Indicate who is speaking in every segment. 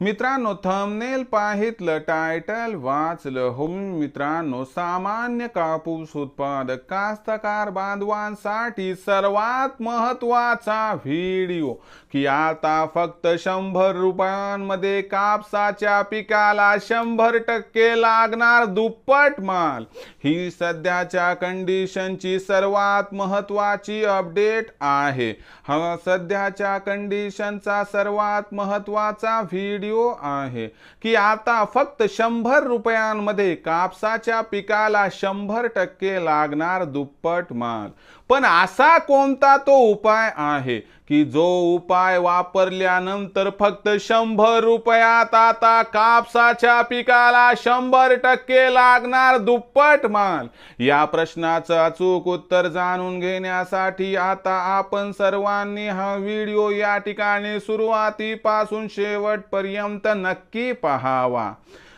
Speaker 1: मित्रांनो thumbnail पाहितलं title वाचलं. हो मित्रांनो सामान्य कापूस उत्पादक कास्तकार बांधवांसाठी सर्वात महत्त्वाचा व्हिडिओ की आता फक्त शंभर रुपयांमध्ये कापसाच्या पिकाला शंभर टक्के लागणार दुप्पट माल. ही सध्याच्या कंडिशनची सर्वात महत्वाची अपडेट आहे. हा सध्याच्या कंडिशनचा सर्वात महत्त्वाचा व्हिडिओ आहे की आता फक्त शंभर रुपयांमध्ये कापसाच्या पिकाला शंभर टक्के लागणार दुप्पट माल. पण असा कोणता तो उपाय आहे? की जो उपाय वापरल्यानंतर फक्त शंभर रुपयात आता कापसाच्या पिकाला शंभर टक्के लागणार दुप्पट माल. या प्रश्नाचं अचूक उत्तर जाणून घेण्यासाठी आता आपण सर्वांनी हा व्हिडिओ या ठिकाणी सुरुवातीपासून शेवटपर्यंत नक्की पहावा.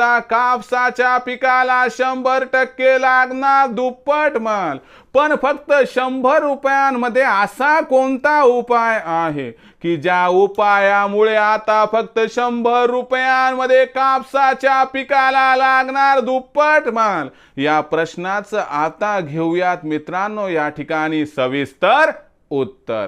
Speaker 1: आता कापसाच्या पिकाला शंभर टक्के लागणार दुप्पट माल. पण फक्त शंभर रुपयांमध्ये असा कोणता उपाय आहे की ज्या उपायामुळे आता फक्त शंभर रुपयांमध्ये कापसाच्या पिकाला लागणार दुप्पट माल? या प्रश्नाचं आता घेऊयात मित्रांनो या ठिकाणी सविस्तर उत्तर.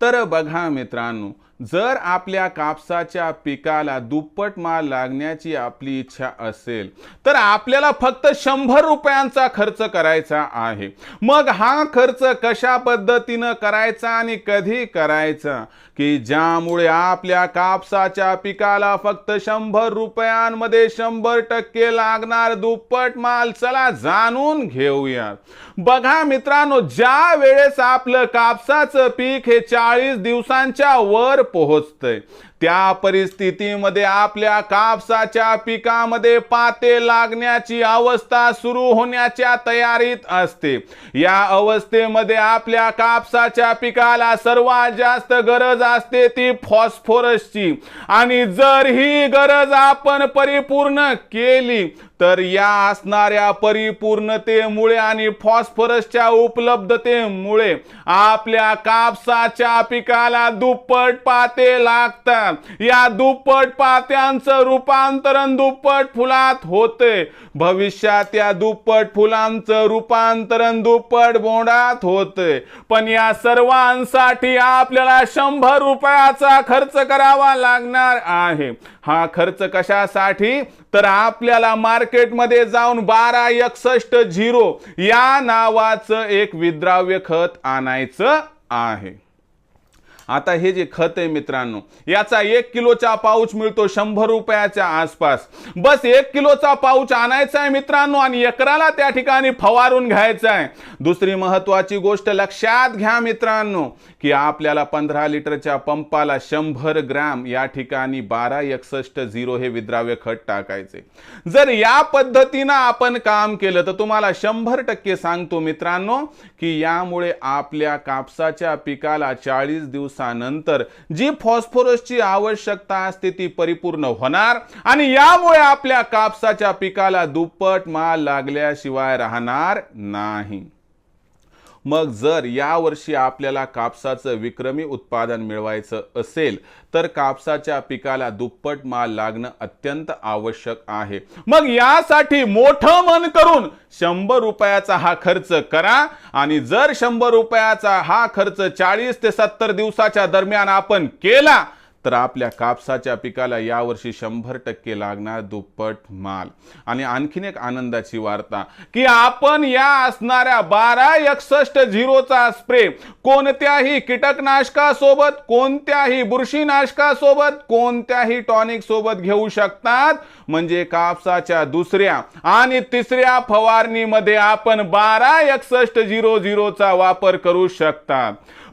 Speaker 1: तर बघा मित्रांनो जर आपल्या कापसाच्या पिकाला दुप्पट माल लागण्याची आपली इच्छा असेल तर आपल्याला फक्त शंभर रुपयांचा खर्च करायचा आहे. मग हा खर्च कशा पद्धतीनं करायचा आणि कधी करायचा? की ज्यामुळे आपल्या कापसाच्या पिकाला फक्त शंभर रुपयांमध्ये शंभर टक्के लागणार दुप्पट माल चला जाणून घेऊया बघा मित्रांनो ज्या वेळेस आपलं कापसाचं पीक हे चाळीस दिवसांच्या वर पोहोचतंय. त्या परिस्थितीमध्ये आपल्या कापसाच्या पिकामध्ये पाते लागण्याची अवस्था सुरू होण्याच्या तयारीत असते. या अवस्थेमध्ये आपल्या कापसाच्या पिकाला सर्वात जास्त गरज असते ती फॉस्फोरसची. आणि जर ही गरज आपण परिपूर्ण केली तर या असणाऱ्या परिपूर्णतेमुळे आणि फॉस्फरसच्या उपलब्धतेमुळे आपल्या कापसाच्या पिकाला दुप्पट पाते लागतात. या दुप्पट पात्यांचं रूपांतरण दुप्पट फुलात होते. भविष्यात या दुप्पट फुलांचं रूपांतरण दुप्पट बोंडात होते. पण या सर्वांसाठी आपल्याला शंभर रुपयाचा खर्च करावा लागणार आहे. हा खर्च कशासाठी? तर आपल्याला मार्केटमध्ये जाऊन बारा एकसष्ट झिरो या नावाचं एक विद्राव्य खत आणायचं आहे. आता हे जे खत आहे मित्रांनो याचा एक किलोचा पाऊच मिळतो शंभर रुपयाच्या आसपास. बस एक किलोचा पाऊच आणायचा आहे मित्रांनो आणि एकराला त्या ठिकाणी फवारून घ्यायचा आहे. दुसरी महत्वाची गोष्ट लक्षात घ्या मित्रांनो की आपल्याला पंधरा लिटरच्या पंपाला शंभर ग्रॅम या ठिकाणी बारा एकसष्ट झिरो हे विद्राव्य खत टाकायचे. जर या पद्धतीनं आपण काम केलं तर तुम्हाला शंभर टक्के सांगतो मित्रांनो की यामुळे आपल्या कापसाच्या पिकाला चाळीस दिवस दिवसानंतर जी फॉस्फोरसची आवश्यकता असते ती परिपूर्ण होणार आणि यामुळे आपल्या कापसाच्या पिकाला दुप्पट माल लागल्याशिवाय राहणार नाही. मग जर यावर्षी आपल्याला कापसाचं विक्रमी उत्पादन मिळवायचं असेल तर कापसाच्या पिकाला दुप्पट माल लागणं अत्यंत आवश्यक आहे. मग यासाठी मोठं मन करून शंभर रुपयाचा हा खर्च करा आणि जर शंभर रुपयाचा हा खर्च चाळीस ते सत्तर दिवसाच्या दरम्यान आपण केला तर आपल्या कापसाच्या पिकाला यावर्षी शंभर टक्के लागणार दुप्पट माल. आणि आणखीन एक आनंदाची वार्ता की आपण या असणाऱ्या बारा एकसष्ट झिरोचा स्प्रे कोणत्याही कीटकनाशकासोबत कोणत्याही बुरशीनाशकासोबत कोणत्याही टॉनिक सोबत घेऊ शकतात. म्हणजे कापसाच्या दुसऱ्या आणि तिसऱ्या फवारणीमध्ये आपण बारा एकसष्ट झिरो झिरोचा वापर करू शकतात.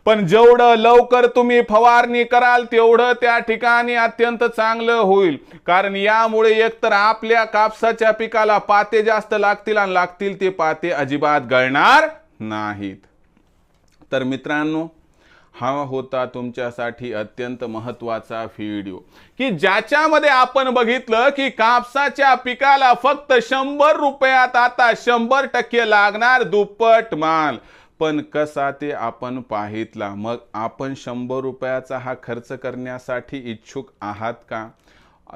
Speaker 1: पण जेवढं लवकर तुम्ही फवारणी कराल तेवढं त्या ठिकाणी अत्यंत चांगलं होईल. कारण यामुळे एकतर आपल्या कापसाच्या पिकाला पाते जास्त लागतील आणि लागतील ते पाते अजिबात गळणार नाहीत. तर मित्रांनो हा होता तुमच्यासाठी अत्यंत महत्त्वाचा व्हिडिओ. की ज्याच्यामध्ये आपण बघितलं की कापसाच्या पिकाला फक्त शंभर रुपयात आता शंभर टक्के लागणार दुप्पट माल. पण कसा ते आपण पाहितला? मग आपण शंभर रुपयाचा हा खर्च करण्यासाठी इच्छुक आहात का?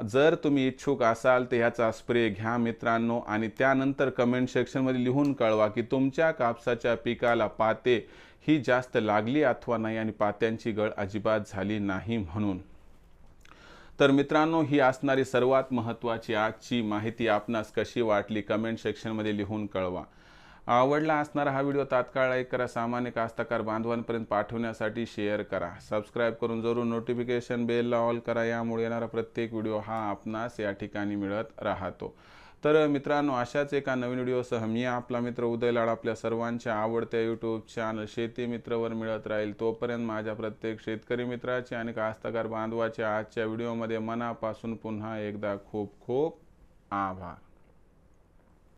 Speaker 1: जर तुम्ही इच्छुक असाल तर ह्याचा स्प्रे घ्या मित्रांनो. आणि त्यानंतर कमेंट सेक्शनमध्ये लिहून कळवा की तुमच्या कापसाच्या पिकाला पाते ही जास्त लागली अथवा नाही आणि पात्यांची गळ अजिबात झाली नाही म्हणून. तर मित्रांनो ही असणारी सर्वात महत्त्वाची आजची माहिती आपणास कशी वाटली? कमेंट सेक्शनमध्ये लिहून कळवा. आवडला असणारा हा व्हिडिओ तात्काळ लाईक करा. सामान्य कास्तकार बांधवांपर्यंत पाठवण्यासाठी शेअर करा. सबस्क्राईब करून जरूर नोटिफिकेशन बेलला ऑल करा. यामुळे येणारा प्रत्येक व्हिडिओ हा आपणास या ठिकाणी मिळत राहतो. तर मित्रांनो अशाच एका नवीन व्हिडिओसह मी आपला मित्र उदय लाड आपल्या सर्वांच्या आवडत्या यूट्यूब चॅनल शेती मित्रवर मिळत राहील. तोपर्यंत माझ्या प्रत्येक शेतकरी मित्राचे आणि कास्तकार बांधवाच्या आजच्या व्हिडिओमध्ये मनापासून पुन्हा एकदा खूप खूप आभार.